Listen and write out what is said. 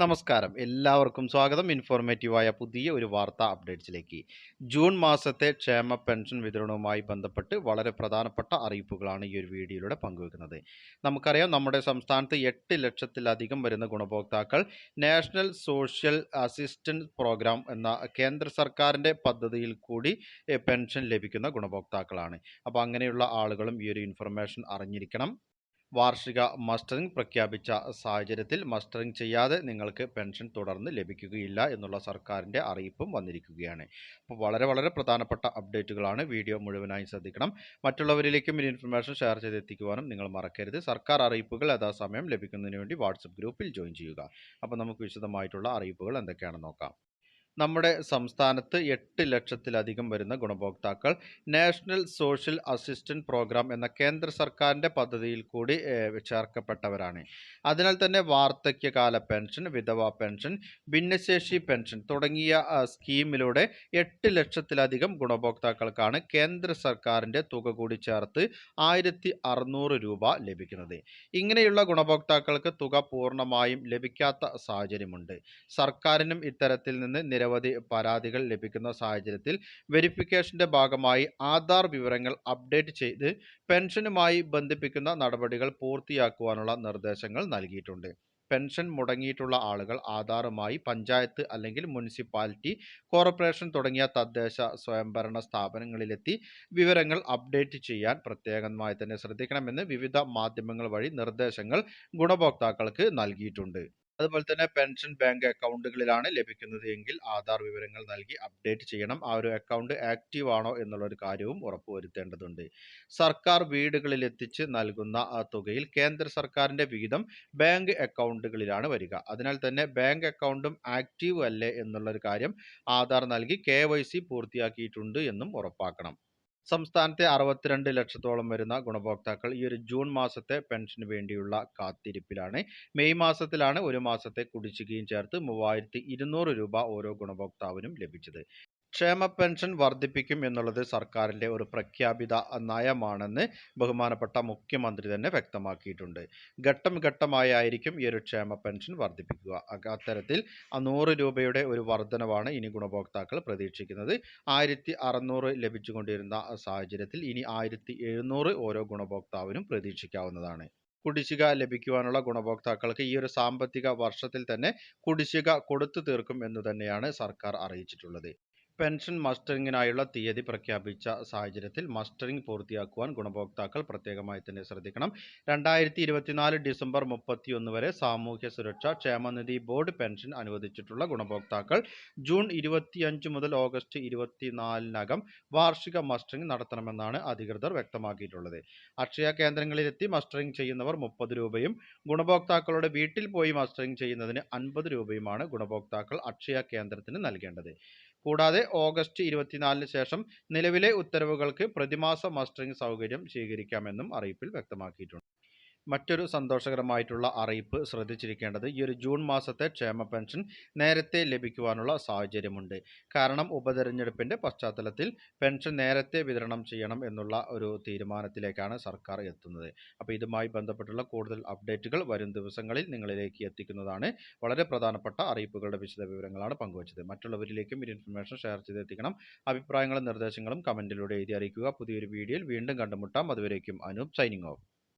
നമസ്കാരം. എല്ലാവർക്കും സ്വാഗതം. ഇൻഫോർമേറ്റീവായ പുതിയ ഒരു വാർത്താ അപ്ഡേറ്റ്സിലേക്ക്. ജൂൺ മാസത്തെ ക്ഷേമ പെൻഷൻ വിതരണവുമായി ബന്ധപ്പെട്ട് വളരെ പ്രധാനപ്പെട്ട അറിയിപ്പുകളാണ് ഈ ഒരു വീഡിയോയിലൂടെ പങ്കുവെക്കുന്നത്. നമുക്കറിയാം നമ്മുടെ സംസ്ഥാനത്ത് എട്ട് ലക്ഷത്തിലധികം വരുന്ന ഗുണഭോക്താക്കൾ നാഷണൽ സോഷ്യൽ അസിസ്റ്റൻസ് പ്രോഗ്രാം എന്ന കേന്ദ്ര സർക്കാരിന്റെ പദ്ധതിയിൽ കൂടി പെൻഷൻ ലഭിക്കുന്ന ഗുണഭോക്താക്കളാണ്. അപ്പോൾ അങ്ങനെയുള്ള ആളുകളും ഈ ഒരു ഇൻഫർമേഷൻ അറിഞ്ഞിരിക്കണം. വാർഷിക മസ്റ്ററിംഗ് പ്രഖ്യാപിച്ച സാഹചര്യത്തിൽ മസ്റ്ററിംഗ് ചെയ്യാതെ നിങ്ങൾക്ക് പെൻഷൻ തുടർന്ന് ലഭിക്കുകയില്ല എന്നുള്ള സർക്കാരിന്റെ അറിയിപ്പും വന്നിരിക്കുകയാണ്. അപ്പോൾ വളരെ വളരെ പ്രധാനപ്പെട്ട അപ്ഡേറ്റുകളാണ് വീഡിയോ മുഴുവനായി ശ്രദ്ധിക്കണം. മറ്റുള്ളവരിലേക്കും ഈ ഇൻഫർമേഷൻ ഷെയർ ചെയ്തെത്തിക്കുവാനും നിങ്ങൾ മറക്കരുത്. സർക്കാർ അറിയിപ്പുകൾ യഥാസമയം ലഭിക്കുന്നതിന് വേണ്ടി വാട്സപ്പ് ഗ്രൂപ്പിൽ ജോയിൻ ചെയ്യുക. അപ്പോൾ നമുക്ക് വിശദമായിട്ടുള്ള അറിയിപ്പുകൾ എന്തൊക്കെയാണെന്ന് നോക്കാം. നമ്മുടെ സംസ്ഥാനത്ത് എട്ട് ലക്ഷത്തിലധികം വരുന്ന ഗുണഭോക്താക്കൾ നാഷണൽ സോഷ്യൽ അസിസ്റ്റന്റ് പ്രോഗ്രാം എന്ന കേന്ദ്ര സർക്കാരിന്റെ പദ്ധതിയിൽ കൂടി ചേർക്കപ്പെട്ടവരാണ്. അതിനാൽ തന്നെ വാർദ്ധക്യകാല പെൻഷൻ വിധവാ പെൻഷൻ ഭിന്നശേഷി പെൻഷൻ തുടങ്ങിയ സ്കീമിലൂടെ എട്ട് ലക്ഷത്തിലധികം ഗുണഭോക്താക്കൾക്കാണ് കേന്ദ്ര സർക്കാരിന്റെ തുക കൂടി ചേർത്ത് ആയിരത്തി രൂപ ലഭിക്കുന്നത്. ഇങ്ങനെയുള്ള ഗുണഭോക്താക്കൾക്ക് തുക പൂർണമായും ലഭിക്കാത്ത സാഹചര്യമുണ്ട്. സർക്കാരിനും ഇത്തരത്തിൽ നിന്ന് നിരവധി പരാതികൾ ലഭിക്കുന്ന സാഹചര്യത്തിൽ വെരിഫിക്കേഷന്റെ ഭാഗമായി ആധാർ വിവരങ്ങൾ അപ്ഡേറ്റ് ചെയ്ത് പെൻഷനുമായി ബന്ധിപ്പിക്കുന്ന നടപടികൾ പൂർത്തിയാക്കുവാനുള്ള നിർദ്ദേശങ്ങൾ നൽകിയിട്ടുണ്ട്. പെൻഷൻ മുടങ്ങിയിട്ടുള്ള ആളുകൾ ആധാറുമായി പഞ്ചായത്ത് അല്ലെങ്കിൽ മുനിസിപ്പാലിറ്റി കോർപ്പറേഷൻ തുടങ്ങിയ തദ്ദേശ സ്വയംഭരണ സ്ഥാപനങ്ങളിലെത്തി വിവരങ്ങൾ അപ്ഡേറ്റ് ചെയ്യാൻ പ്രത്യേകമായി തന്നെ ശ്രദ്ധിക്കണമെന്ന് വിവിധ മാധ്യമങ്ങൾ വഴി നിർദ്ദേശങ്ങൾ ഗുണഭോക്താക്കൾക്ക് നൽകിയിട്ടുണ്ട്. അതുപോലെ തന്നെ പെൻഷൻ ബാങ്ക് അക്കൗണ്ടുകളിലാണ് ലഭിക്കുന്നത് എങ്കിൽ ആധാർ വിവരങ്ങൾ നൽകി അപ്ഡേറ്റ് ചെയ്യണം. ആ ഒരു അക്കൗണ്ട് ആക്റ്റീവ് ആണോ എന്നുള്ള ഒരു കാര്യവും ഉറപ്പുവരുത്തേണ്ടതുണ്ട്. സർക്കാർ വീടുകളിൽ എത്തിച്ച് നൽകുന്ന തുകയിൽ കേന്ദ്ര സർക്കാരിന്റെ വിഹിതം ബാങ്ക് അക്കൗണ്ടുകളിലാണ് വരിക. അതിനാൽ തന്നെ ബാങ്ക് അക്കൗണ്ടും ആക്റ്റീവ് അല്ലേ എന്നുള്ളൊരു കാര്യം ആധാർ നൽകി കെ പൂർത്തിയാക്കിയിട്ടുണ്ട് എന്നും ഉറപ്പാക്കണം. സംസ്ഥാനത്തെ അറുപത്തിരണ്ട് ലക്ഷത്തോളം വരുന്ന ഗുണഭോക്താക്കൾ ഈ ഒരു ജൂൺ മാസത്തെ പെൻഷന് വേണ്ടിയുള്ള കാത്തിരിപ്പിലാണ്. മെയ് മാസത്തിലാണ് ഒരു മാസത്തെ കുടിശ്ശികയും ചേർത്ത് മൂവായിരത്തി രൂപ ഓരോ ഗുണഭോക്താവിനും ലഭിച്ചത്. ക്ഷേമ പെൻഷൻ വർദ്ധിപ്പിക്കും എന്നുള്ളത് സർക്കാരിന്റെ ഒരു പ്രഖ്യാപിത നയമാണെന്ന് ബഹുമാനപ്പെട്ട മുഖ്യമന്ത്രി തന്നെ വ്യക്തമാക്കിയിട്ടുണ്ട്. ഘട്ടം ഘട്ടമായായിരിക്കും ഈ ഒരു ക്ഷേമ പെൻഷൻ വർദ്ധിപ്പിക്കുക. അത്തരത്തിൽ നൂറ് രൂപയുടെ ഒരു വർധനവാണ് ഇനി ഗുണഭോക്താക്കൾ പ്രതീക്ഷിക്കുന്നത്. ആയിരത്തി അറുന്നൂറ് ലഭിച്ചുകൊണ്ടിരുന്ന സാഹചര്യത്തിൽ ഇനി ആയിരത്തി എഴുന്നൂറ് ഓരോ ഗുണഭോക്താവിനും പ്രതീക്ഷിക്കാവുന്നതാണ്. കുടിശ്ശിക ലഭിക്കുവാനുള്ള ഗുണഭോക്താക്കൾക്ക് ഈ ഒരു സാമ്പത്തിക വർഷത്തിൽ തന്നെ കുടിശ്ശിക കൊടുത്തു തീർക്കും എന്ന് തന്നെയാണ് സർക്കാർ അറിയിച്ചിട്ടുള്ളത്. പെൻഷൻ മസ്റ്ററിങ്ങിനായുള്ള തീയതി പ്രഖ്യാപിച്ച സാഹചര്യത്തിൽ മസ്റ്ററിംഗ് പൂർത്തിയാക്കുവാൻ ഗുണഭോക്താക്കൾ പ്രത്യേകമായി തന്നെ ശ്രദ്ധിക്കണം. രണ്ടായിരത്തി ഇരുപത്തിനാല് ഡിസംബർ മുപ്പത്തിയൊന്ന് വരെ സാമൂഹ്യ സുരക്ഷാ ക്ഷേമനിധി ബോർഡ് പെൻഷൻ അനുവദിച്ചിട്ടുള്ള ഗുണഭോക്താക്കൾ ജൂൺ ഇരുപത്തിയഞ്ച് മുതൽ ഓഗസ്റ്റ് ഇരുപത്തിനാലിനകം വാർഷിക മസ്റ്ററിംഗ് നടത്തണമെന്നാണ് അധികൃതർ വ്യക്തമാക്കിയിട്ടുള്ളത്. അക്ഷയ കേന്ദ്രങ്ങളിലെത്തി മസ്റ്ററിംഗ് ചെയ്യുന്നവർ മുപ്പത് രൂപയും ഗുണഭോക്താക്കളുടെ വീട്ടിൽ പോയി മസ്റ്ററിംഗ് ചെയ്യുന്നതിന് അൻപത് രൂപയുമാണ് ഗുണഭോക്താക്കൾ അക്ഷയ കേന്ദ്രത്തിന് നൽകേണ്ടത്. കൂടാതെ ഓഗസ്റ്റ് ഇരുപത്തിനാലിന് ശേഷം നിലവിലെ ഉത്തരവുകൾക്ക് പ്രതിമാസ മസ്റ്ററിംഗ് സൗകര്യം സ്വീകരിക്കാമെന്നും അറിയിപ്പിൽ വ്യക്തമാക്കിയിട്ടുണ്ട്. മറ്റൊരു സന്തോഷകരമായിട്ടുള്ള അറിയിപ്പ് ശ്രദ്ധിച്ചിരിക്കേണ്ടത് ഈ ഒരു ജൂൺ മാസത്തെ ക്ഷേമ പെൻഷൻ നേരത്തെ ലഭിക്കുവാനുള്ള സാഹചര്യമുണ്ട്. കാരണം ഉപതെരഞ്ഞെടുപ്പിന്റെ പശ്ചാത്തലത്തിൽ പെൻഷൻ നേരത്തെ വിതരണം ചെയ്യണം എന്നുള്ള ഒരു തീരുമാനത്തിലേക്കാണ് സർക്കാർ എത്തുന്നത്. അപ്പോൾ ഇതുമായി ബന്ധപ്പെട്ടുള്ള കൂടുതൽ അപ്ഡേറ്റുകൾ വരും ദിവസങ്ങളിൽ നിങ്ങളിലേക്ക് എത്തിക്കുന്നതാണ് വളരെ പ്രധാനപ്പെട്ട അറിയിപ്പുകളുടെ വിശദ വിവരങ്ങളാണ് പങ്കുവച്ചത്. മറ്റുള്ളവരിലേക്കും ഈ ഇൻഫർമേഷൻ ഷെയർ ചെയ്തെത്തിക്കണം അഭിപ്രായങ്ങളും നിർദ്ദേശങ്ങളും കമന്റിലൂടെ എഴുതി അറിയിക്കുക. പുതിയൊരു വീഡിയോയിൽ വീണ്ടും കണ്ടുമുട്ടാം. അതുവരേക്കും അനൂപ് സൈനിങ് ഓഫ്.